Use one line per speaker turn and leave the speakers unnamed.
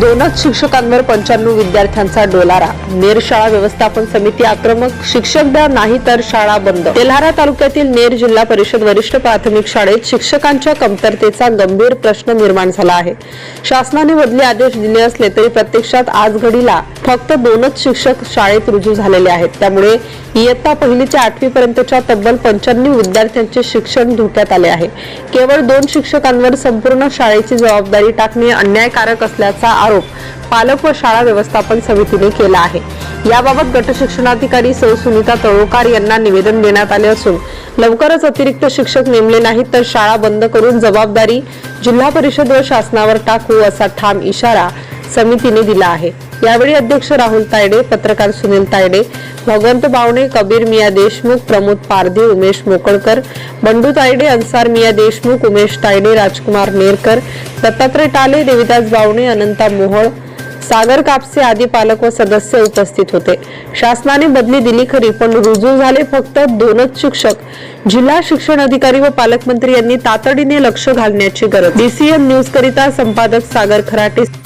दोनच शिक्षकांवर पंच्याण्णव विद्यार्थ्यांचा डोलारा. नेर शाळा व्यवस्थापन समिती आक्रमक शिक्षक द्या नाही तर शाळा बंद. तेल्हारा तालुक्यातील नेर जिल्हा परिषद वरिष्ठ प्राथमिक शाळेत शिक्षकांच्या कमतरतेचा गंभीर प्रश्न निर्माण झाला आहे. शासनाने बदली आदेश दिले असले तरी प्रत्यक्षात आज घडीला फक्त दोनच शिक्षक शाळेत रुजू झालेले आहेत. त्यामुळे इयत्ता पहिली ते आठवी पर्यंतच्या तब्बल पंच्याण्णव विद्यार्थ्यांचे शिक्षण धोक्यात आले आहे. केवळ दोन शिक्षकांवर संपूर्ण शाळेची जबाबदारी टाकणे अन्यायकारक असल्याचा आरोप पालक व शाळा व्यवस्थापन समितीने केला आहे. याबाबत गटशिक्षणाधिकारी सौ सुनीता तळोकार यांना निवेदन देण्यात आले असून लवकरच अतिरिक्त शिक्षक नेमले नाहीत तर शाळा बंद करून जबाबदारी जिल्हा परिषद व शासनावर टाकू असा ठाम इशारा समितीने दिला आहे. यावेळी अध्यक्ष राहुल तायडे पत्रकार सुनील तायडे भगवंत बावणे कबीर मिया देशमुख प्रमोद पारधी उमेश मोकळकर बंडू तायडे अन्सार मिया देशमुख उमेश तायडे राजकुमार नेरकर दत्तात्रय टाले देविदास बावणे अनंता मोहोळ सागर कापसे आदी पालक व सदस्य उपस्थित होते. शासनाने बदली दिली खरी पण रुजू झाले फक्त दोनच शिक्षक. जिल्हा शिक्षण अधिकारी व पालकमंत्री यांनी तातडीने लक्ष घालण्याची गरज. डीसीएम न्यूज करिता संपादक सागर खराटे.